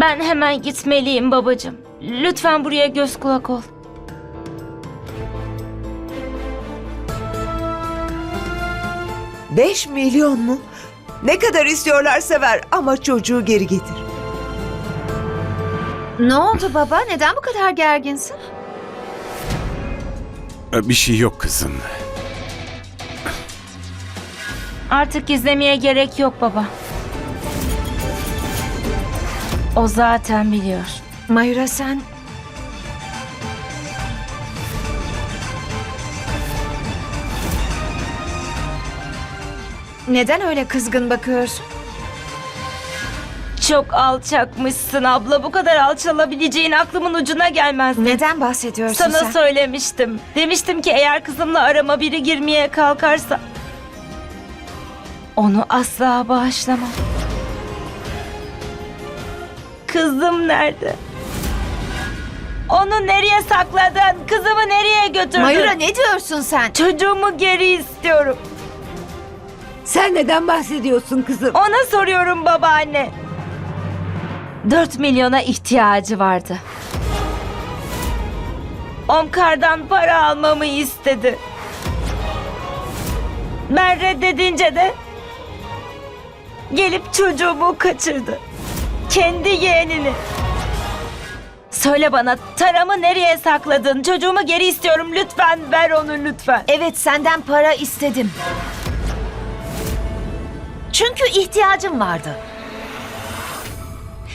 Ben hemen gitmeliyim babacığım. Lütfen buraya göz kulak ol. Beş milyon mu? Ne kadar istiyorlarsa ver ama çocuğu geri getir. Ne oldu baba? Neden bu kadar gerginsin? Ee, Bir şey yok kızım. Artık gizlemeye gerek yok baba. O zaten biliyor. Mayura sen... Neden öyle kızgın bakıyorsun? Çok alçakmışsın abla. Bu kadar alçalabileceğin aklımın ucuna gelmezdi. Neden bahsediyorsun Sana sen? söylemiştim. Demiştim ki eğer kızımla arama biri girmeye kalkarsa onu asla bağışlamam. Kızım nerede? Onu nereye sakladın? Kızımı nereye götürdün? Mayura ne diyorsun sen? Çocuğumu geri istiyorum. Sen neden bahsediyorsun kızım? Ona soruyorum babaanne. 4 milyona ihtiyacı vardı. Omkar'dan para almamı istedi. Ben reddedince de gelip çocuğumu kaçırdı. Kendi yeğenini. Söyle bana taramı nereye sakladın? Çocuğumu geri istiyorum lütfen ver onu lütfen. Evet senden para istedim. Çünkü ihtiyacım vardı.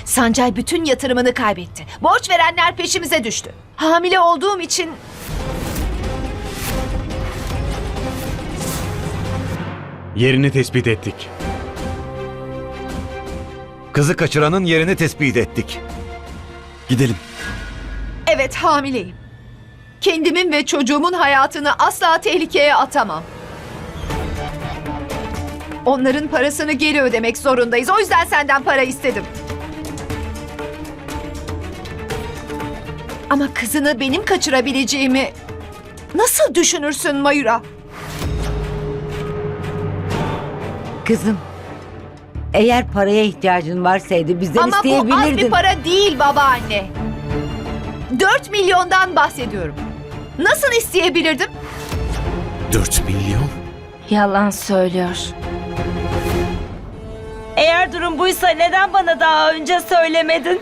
Sancay bütün yatırımını kaybetti. Borç verenler peşimize düştü. Hamile olduğum için Yerini tespit ettik. Kızı kaçıranın yerini tespit ettik. Gidelim. evet hamileyim. Kendimin ve çocuğumun hayatını asla tehlikeye atamam. Onların parasını geri ödemek zorundayız. O yüzden senden para istedim. Ama kızını benim kaçırabileceğimi nasıl düşünürsün Mayura? Kızım. Eğer paraya ihtiyacın varsaydı bizden Ama bu az isteyebilirdin. bir para değil babaanne. 4 milyondan bahsediyorum. Nasıl isteyebilirdim? 4 milyon? Yalan söylüyor. Eğer durum buysa neden bana daha önce söylemedin?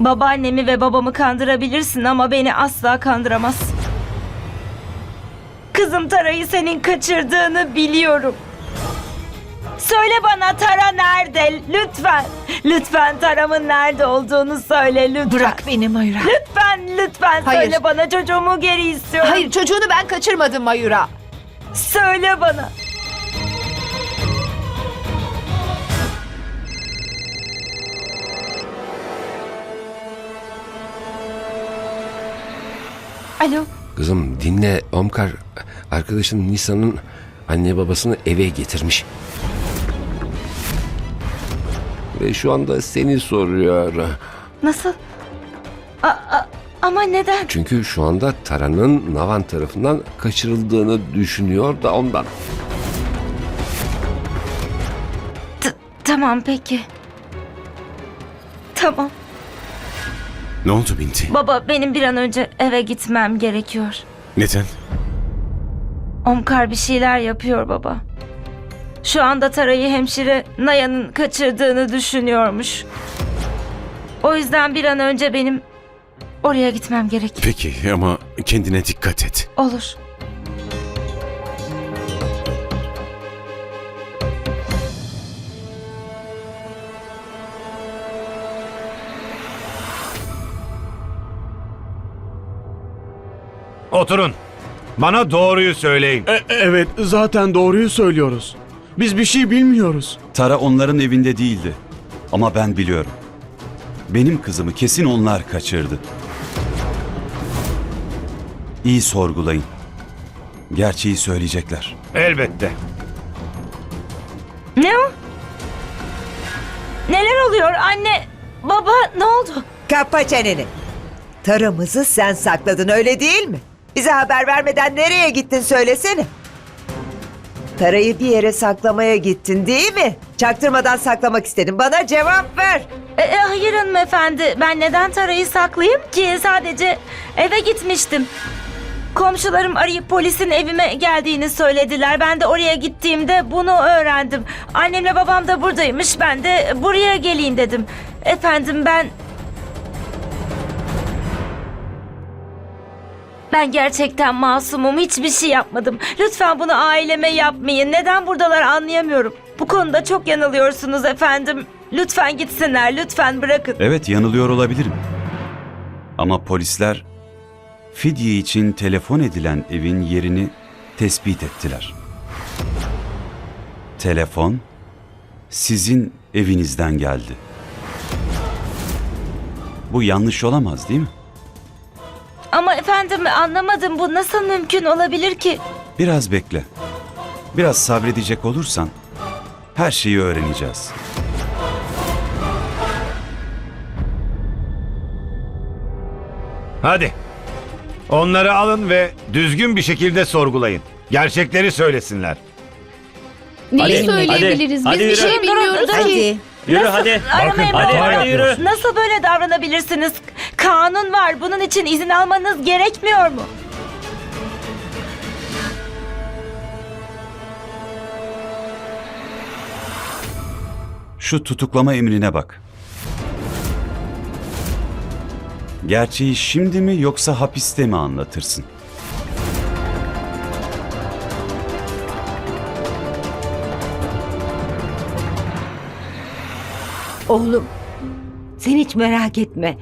Babaannemi ve babamı kandırabilirsin ama beni asla kandıramaz. Kızım Tara'yı senin kaçırdığını biliyorum. Söyle bana Tara nerede? Lütfen. Lütfen Tara'mın nerede olduğunu söyle lütfen. Bırak beni Mayura. Lütfen lütfen Hayır. söyle bana çocuğumu geri istiyorum. Hayır çocuğunu ben kaçırmadım Mayura. Söyle bana. Alo. Kızım dinle Omkar. Arkadaşın Nisa'nın anne babasını eve getirmiş. Ve şu anda seni soruyor. Nasıl? A- a- ama neden? Çünkü şu anda Tara'nın Navan tarafından kaçırıldığını düşünüyor da ondan. T- tamam peki. Tamam. Ne oldu Binti? Baba benim bir an önce eve gitmem gerekiyor. Neden? Omkar bir şeyler yapıyor baba. Şu anda Tara'yı hemşire Naya'nın kaçırdığını düşünüyormuş. O yüzden bir an önce benim oraya gitmem gerek. Peki ama kendine dikkat et. Olur. Oturun. Bana doğruyu söyleyin. E- evet, zaten doğruyu söylüyoruz. Biz bir şey bilmiyoruz. Tara onların evinde değildi. Ama ben biliyorum. Benim kızımı kesin onlar kaçırdı. İyi sorgulayın. Gerçeği söyleyecekler. Elbette. Ne o? Neler oluyor anne? Baba ne oldu? Kapa çeneni. Tarımızı sen sakladın öyle değil mi? Bize haber vermeden nereye gittin söylesene. Tarayı bir yere saklamaya gittin değil mi? Çaktırmadan saklamak istedim. Bana cevap ver. E, e, hayır hanımefendi. Ben neden tarayı saklayayım ki? Sadece eve gitmiştim. Komşularım arayıp polisin evime geldiğini söylediler. Ben de oraya gittiğimde bunu öğrendim. Annemle babam da buradaymış. Ben de buraya geleyim dedim. Efendim ben... Ben gerçekten masumum. Hiçbir şey yapmadım. Lütfen bunu aileme yapmayın. Neden buradalar anlayamıyorum. Bu konuda çok yanılıyorsunuz efendim. Lütfen gitsinler. Lütfen bırakın. Evet yanılıyor olabilirim. Ama polisler fidye için telefon edilen evin yerini tespit ettiler. Telefon sizin evinizden geldi. Bu yanlış olamaz değil mi? Ama efendim anlamadım. Bu nasıl mümkün olabilir ki? Biraz bekle. Biraz sabredecek olursan her şeyi öğreneceğiz. Hadi. Onları alın ve düzgün bir şekilde sorgulayın. Gerçekleri söylesinler. Neyi söyleyebiliriz? hadi Biz bir yürü. şey bilmiyoruz Hadi. ki. Yürü Nasıl- hadi. Aramayın hadi, hadi yürü. Nasıl böyle davranabilirsiniz? Kanun var. Bunun için izin almanız gerekmiyor mu? Şu tutuklama emrine bak. Gerçeği şimdi mi yoksa hapiste mi anlatırsın? Oğlum sen hiç merak etme.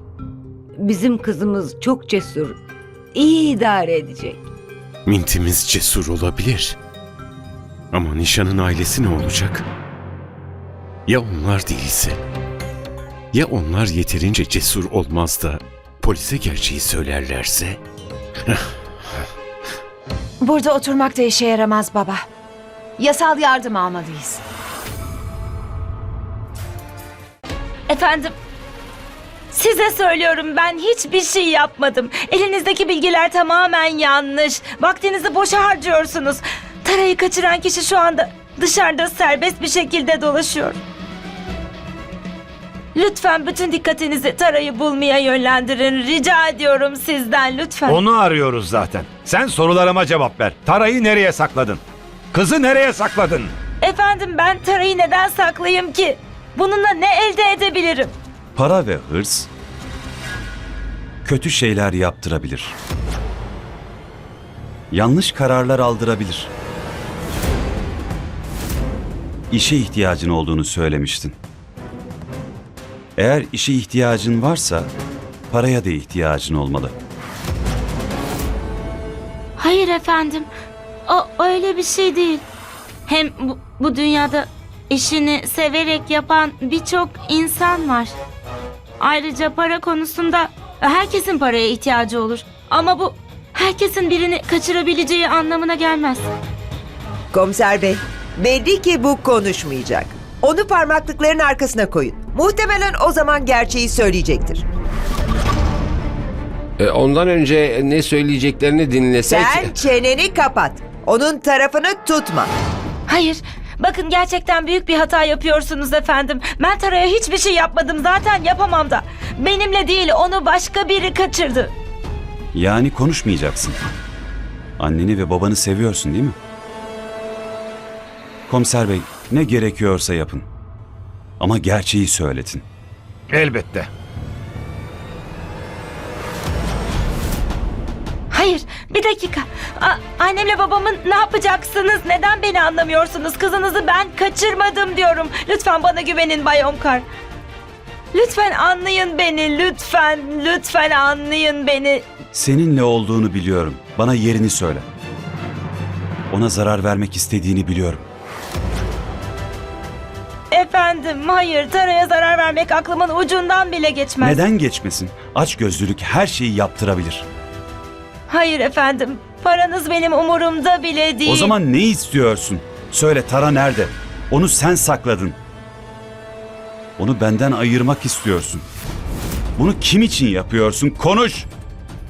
Bizim kızımız çok cesur. İyi idare edecek. Mintimiz cesur olabilir. Ama Nişan'ın ailesi ne olacak? Ya onlar değilse? Ya onlar yeterince cesur olmaz da polise gerçeği söylerlerse? Burada oturmak da işe yaramaz baba. Yasal yardım almalıyız. Efendim Size söylüyorum ben hiçbir şey yapmadım. Elinizdeki bilgiler tamamen yanlış. Vaktinizi boşa harcıyorsunuz. Tarayı kaçıran kişi şu anda dışarıda serbest bir şekilde dolaşıyor. Lütfen bütün dikkatinizi Tara'yı bulmaya yönlendirin. Rica ediyorum sizden lütfen. Onu arıyoruz zaten. Sen sorularıma cevap ver. Tarayı nereye sakladın? Kızı nereye sakladın? Efendim ben Tara'yı neden saklayayım ki? Bununla ne elde edebilirim? Para ve hırs kötü şeyler yaptırabilir. Yanlış kararlar aldırabilir. İşe ihtiyacın olduğunu söylemiştin. Eğer işe ihtiyacın varsa paraya da ihtiyacın olmalı. Hayır efendim. O öyle bir şey değil. Hem bu, bu dünyada işini severek yapan birçok insan var. Ayrıca para konusunda herkesin paraya ihtiyacı olur. Ama bu herkesin birini kaçırabileceği anlamına gelmez. Komiser bey, belli ki bu konuşmayacak. Onu parmaklıkların arkasına koyun. Muhtemelen o zaman gerçeği söyleyecektir. E, ondan önce ne söyleyeceklerini dinlesek... Sen çeneni kapat. Onun tarafını tutma. Hayır. Bakın gerçekten büyük bir hata yapıyorsunuz efendim. Ben Tara'ya hiçbir şey yapmadım. Zaten yapamam da. Benimle değil onu başka biri kaçırdı. Yani konuşmayacaksın. Anneni ve babanı seviyorsun değil mi? Komiser bey, ne gerekiyorsa yapın. Ama gerçeği söyletin. Elbette. Hayır, bir dakika. A- annemle babamın ne yapacaksınız? Neden beni anlamıyorsunuz? Kızınızı ben kaçırmadım diyorum. Lütfen bana güvenin Bay Omkar. Lütfen anlayın beni, lütfen, lütfen anlayın beni. Seninle olduğunu biliyorum. Bana yerini söyle. Ona zarar vermek istediğini biliyorum. Efendim, hayır, Tara'ya zarar vermek aklımın ucundan bile geçmez. Neden geçmesin? Aç gözlülük her şeyi yaptırabilir. Hayır efendim, paranız benim umurumda bile değil. O zaman ne istiyorsun? Söyle Tara nerede? Onu sen sakladın. Onu benden ayırmak istiyorsun. Bunu kim için yapıyorsun? Konuş.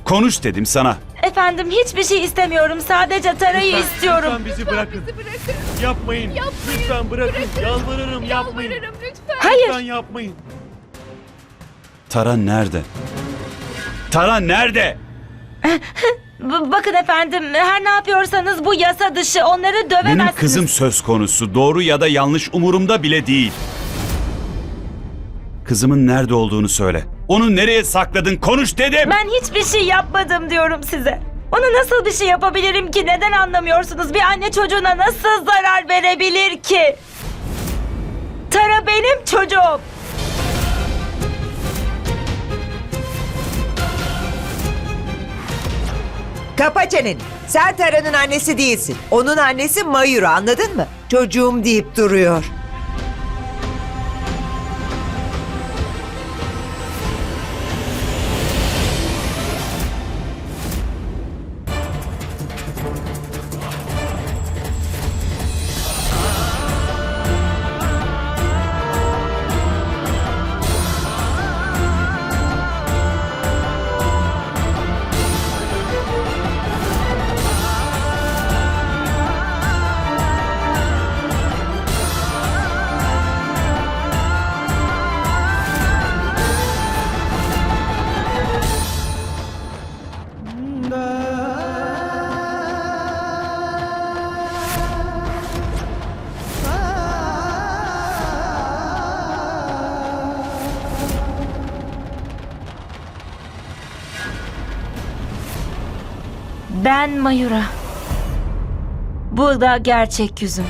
Konuş dedim sana. Efendim, hiçbir şey istemiyorum. Sadece Tara'yı Lütfen, istiyorum. Lütfen bizi bırakın. Yapmayın. Lütfen bırakın. Yalvarırım yapmayın. Yalvarırım lütfen. Hayır. Lütfen yapmayın. Tara nerede? Tara nerede? B- bakın efendim her ne yapıyorsanız bu yasa dışı. Onları dövemezsiniz. Benim kızım söz konusu. Doğru ya da yanlış umurumda bile değil. Kızımın nerede olduğunu söyle. Onu nereye sakladın? Konuş dedim. Ben hiçbir şey yapmadım diyorum size. Ona nasıl bir şey yapabilirim ki? Neden anlamıyorsunuz? Bir anne çocuğuna nasıl zarar verebilir ki? Tara benim çocuğum. Kapa çeneni. Sen Tara'nın annesi değilsin. Onun annesi Mayura anladın mı? Çocuğum deyip duruyor. Ben Mayura. Bu da gerçek yüzüm.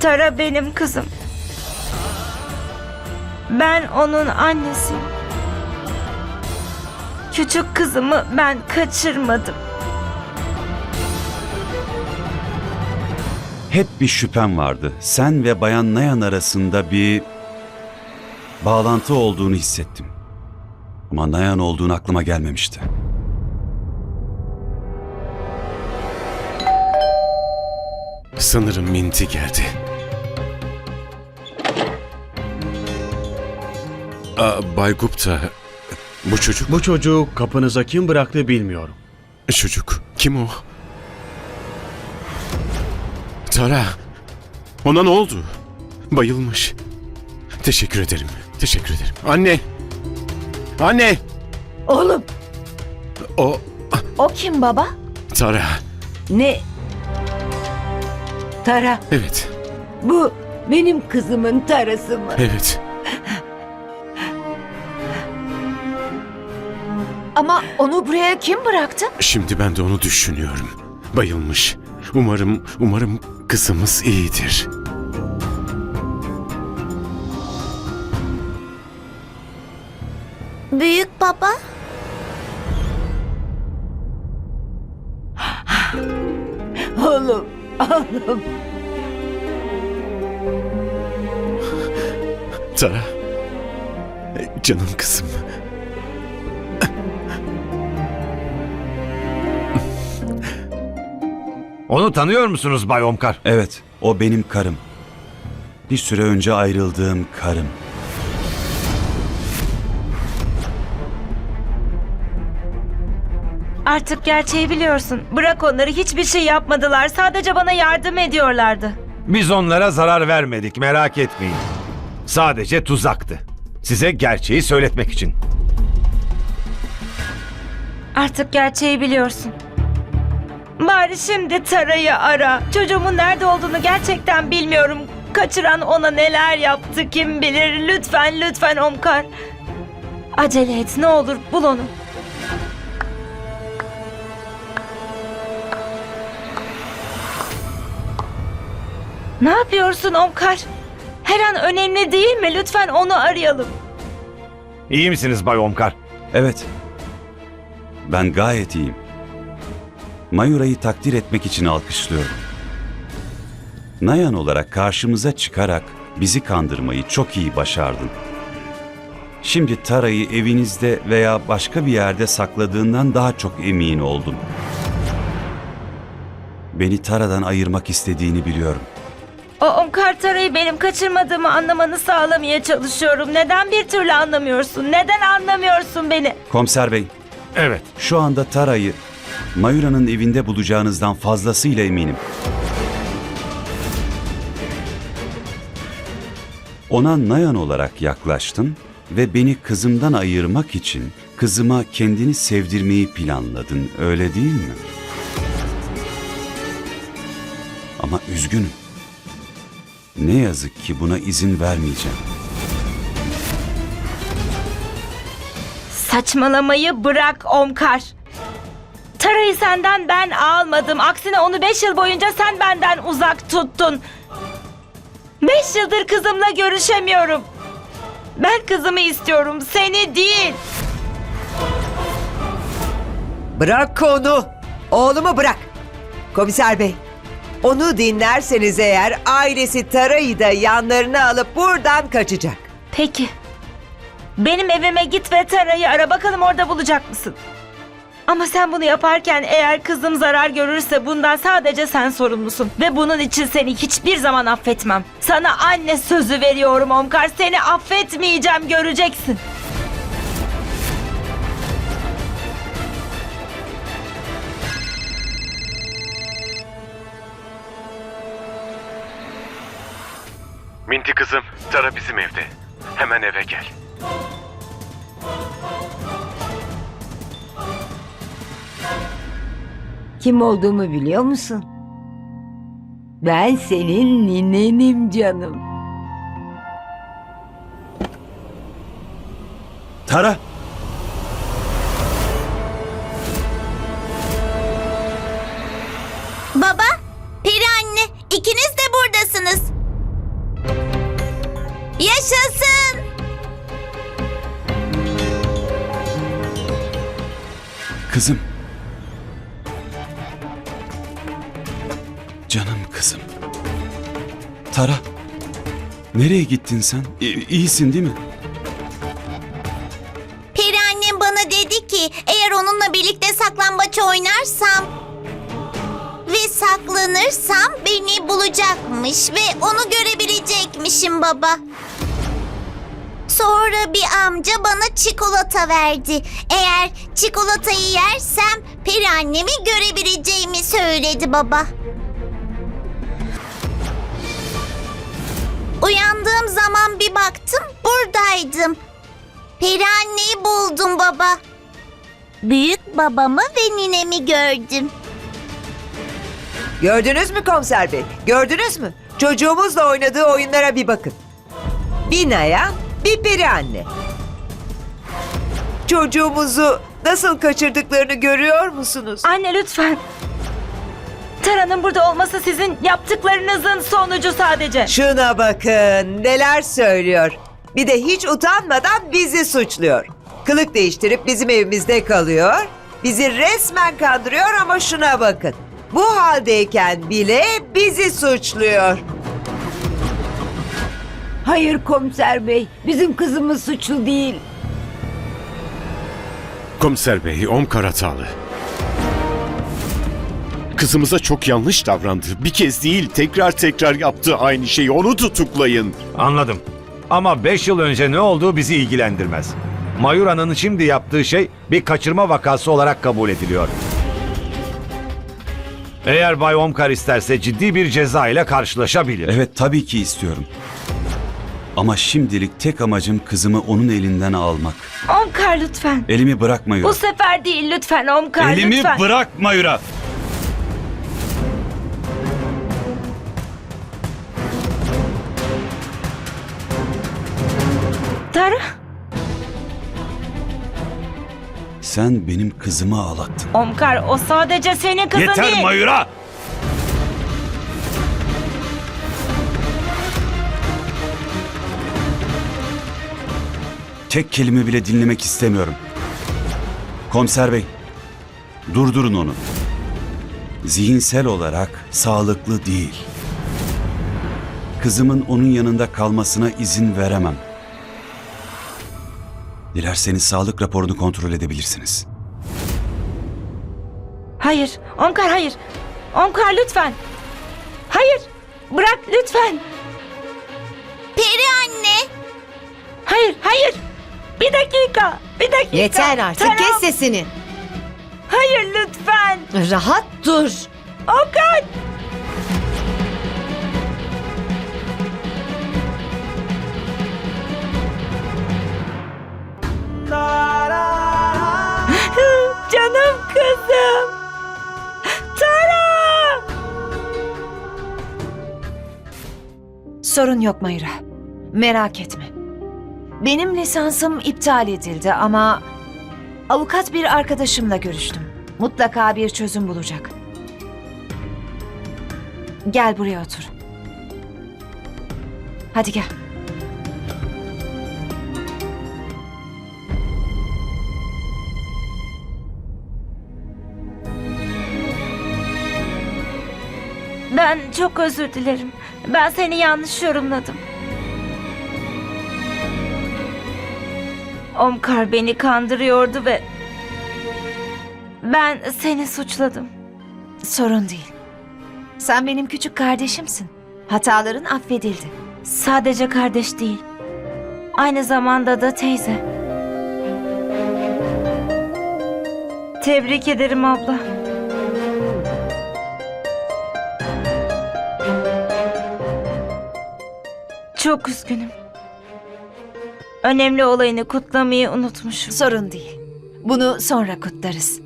Tara benim kızım. Ben onun annesiyim. Küçük kızımı ben kaçırmadım. Hep bir şüphem vardı. Sen ve Bayan Nayan arasında bir bağlantı olduğunu hissettim. Ama Nayan olduğunu aklıma gelmemişti. Sanırım Minti geldi. Aa, Bay Gupta, bu çocuk... Bu çocuğu kapınıza kim bıraktı bilmiyorum. Çocuk kim o? Tara, ona ne oldu? Bayılmış. Teşekkür ederim, teşekkür ederim. Anne! Anne! Oğlum O O kim baba? Tara, ne? Tara evet, bu benim kızımın tarası mı? evet. Ama onu buraya kim bıraktı? Şimdi ben de onu düşünüyorum. Bayılmış. Umarım, umarım kızımız iyidir. Büyük baba. Oğlum. Tara, canım kızım. Onu tanıyor musunuz Bay Omkar? Evet, o benim karım. Bir süre önce ayrıldığım karım. Artık gerçeği biliyorsun. Bırak onları hiçbir şey yapmadılar. Sadece bana yardım ediyorlardı. Biz onlara zarar vermedik merak etmeyin. Sadece tuzaktı. Size gerçeği söyletmek için. Artık gerçeği biliyorsun. Bari şimdi Tara'yı ara. Çocuğumun nerede olduğunu gerçekten bilmiyorum. Kaçıran ona neler yaptı kim bilir. Lütfen lütfen Omkar. Acele et ne olur bul onu. Ne yapıyorsun Omkar? Her an önemli değil mi? Lütfen onu arayalım. İyi misiniz Bay Omkar? Evet, ben gayet iyiyim. Mayura'yı takdir etmek için alkışlıyorum. Nayan olarak karşımıza çıkarak bizi kandırmayı çok iyi başardın. Şimdi Tara'yı evinizde veya başka bir yerde sakladığından daha çok emin oldum. Beni Tara'dan ayırmak istediğini biliyorum. O Omkar Tara'yı benim kaçırmadığımı anlamanı sağlamaya çalışıyorum. Neden bir türlü anlamıyorsun? Neden anlamıyorsun beni? Komiser bey, Evet. Şu anda Tara'yı Mayura'nın evinde bulacağınızdan fazlasıyla eminim. Ona Nayan olarak yaklaştın ve beni kızımdan ayırmak için kızıma kendini sevdirmeyi planladın, öyle değil mi? Ama üzgünüm. Ne yazık ki buna izin vermeyeceğim. Saçmalamayı bırak Omkar. Tara'yı senden ben almadım. Aksine onu beş yıl boyunca sen benden uzak tuttun. Beş yıldır kızımla görüşemiyorum. Ben kızımı istiyorum, seni değil. Bırak onu. Oğlumu bırak. Komiser bey. Onu dinlerseniz eğer ailesi Tara'yı da yanlarına alıp buradan kaçacak. Peki. Benim evime git ve Tara'yı ara bakalım orada bulacak mısın? Ama sen bunu yaparken eğer kızım zarar görürse bundan sadece sen sorumlusun. Ve bunun için seni hiçbir zaman affetmem. Sana anne sözü veriyorum Omkar. Seni affetmeyeceğim göreceksin. Minti kızım, Tara bizim evde. Hemen eve gel. Kim olduğumu biliyor musun? Ben senin ninenim canım. Kızım. Tara. Nereye gittin sen? İ- iyisin değil mi? Peri annem bana dedi ki eğer onunla birlikte saklambaç oynarsam ve saklanırsam beni bulacakmış ve onu görebilecekmişim baba. Sonra bir amca bana çikolata verdi. Eğer çikolatayı yersem peri annemi görebileceğimi söyledi baba. Uyandığım zaman bir baktım buradaydım. Peri anneyi buldum baba. Büyük babamı ve ninemi gördüm. Gördünüz mü komiser bey? Gördünüz mü? Çocuğumuzla oynadığı oyunlara bir bakın. Bir Naya, bir peri anne. Çocuğumuzu nasıl kaçırdıklarını görüyor musunuz? Anne lütfen. Tara'nın burada olması sizin yaptıklarınızın sonucu sadece. Şuna bakın neler söylüyor. Bir de hiç utanmadan bizi suçluyor. Kılık değiştirip bizim evimizde kalıyor. Bizi resmen kandırıyor ama şuna bakın. Bu haldeyken bile bizi suçluyor. Hayır komiser bey, bizim kızımız suçlu değil. Komiser bey, Omkar hatalı. Kızımıza çok yanlış davrandı. Bir kez değil, tekrar tekrar yaptı aynı şeyi. Onu tutuklayın. Anladım. Ama 5 yıl önce ne olduğu bizi ilgilendirmez. Mayura'nın şimdi yaptığı şey bir kaçırma vakası olarak kabul ediliyor. Eğer Bay Omkar isterse ciddi bir ceza ile karşılaşabilir. Evet tabii ki istiyorum. Ama şimdilik tek amacım kızımı onun elinden almak. Omkar lütfen. Elimi bırakma Yura. Bu sefer değil lütfen Omkar Elimi lütfen. bırakma Yura. Tara. Sen benim kızımı ağlattın. Omkar o sadece senin kızın Yeter değil. Mayura! Tek kelime bile dinlemek istemiyorum. Komiser bey, durdurun onu. Zihinsel olarak sağlıklı değil. Kızımın onun yanında kalmasına izin veremem. Dilerseniz sağlık raporunu kontrol edebilirsiniz. Hayır Omkar hayır. Omkar lütfen. Hayır bırak lütfen. Peri anne, Hayır hayır. Bir dakika. Bir dakika. Yeter artık Tara. kes sesini. Hayır lütfen. Rahat dur. Omkar. Canım kızım. Tara. Sorun yok Mayra. Merak etme. Benim lisansım iptal edildi ama avukat bir arkadaşımla görüştüm. Mutlaka bir çözüm bulacak. Gel buraya otur. Hadi gel. Ben çok özür dilerim. Ben seni yanlış yorumladım. Omkar beni kandırıyordu ve ben seni suçladım. Sorun değil. Sen benim küçük kardeşimsin. Hataların affedildi. Sadece kardeş değil. Aynı zamanda da teyze. Tebrik ederim abla. Çok üzgünüm. Önemli olayını kutlamayı unutmuşum. Sorun değil. Bunu sonra kutlarız.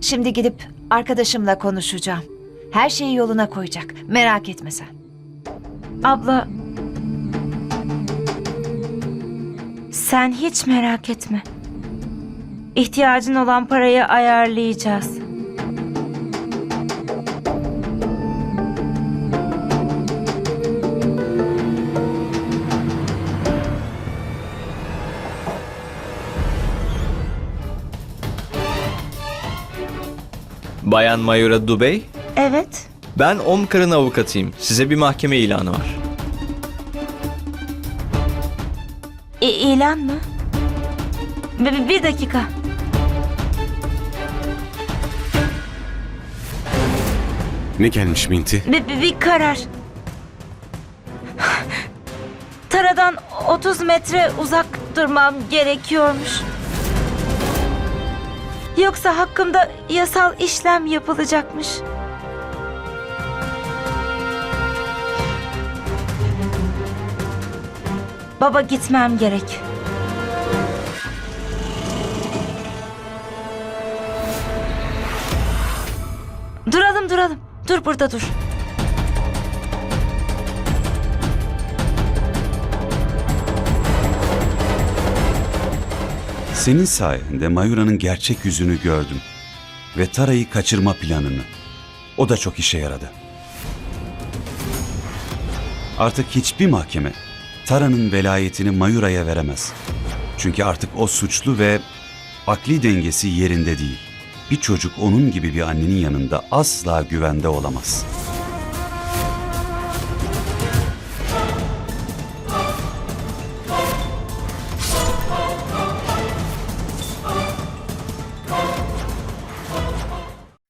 Şimdi gidip arkadaşımla konuşacağım. Her şeyi yoluna koyacak. Merak etme sen. Abla. Sen hiç merak etme. İhtiyacın olan parayı ayarlayacağız. Bayan Mayura Dubey, Evet. ben Omkar'ın avukatıyım. Size bir mahkeme ilanı var. İ- ilan mı? Bir, bir dakika. Ne gelmiş Minti? Bir, bir karar. Taradan 30 metre uzak durmam gerekiyormuş. Yoksa hakkımda yasal işlem yapılacakmış. Baba gitmem gerek. Duralım duralım. Dur burada dur. Senin sayende Mayura'nın gerçek yüzünü gördüm. Ve Tara'yı kaçırma planını. O da çok işe yaradı. Artık hiçbir mahkeme Tara'nın velayetini Mayura'ya veremez. Çünkü artık o suçlu ve akli dengesi yerinde değil. Bir çocuk onun gibi bir annenin yanında asla güvende olamaz.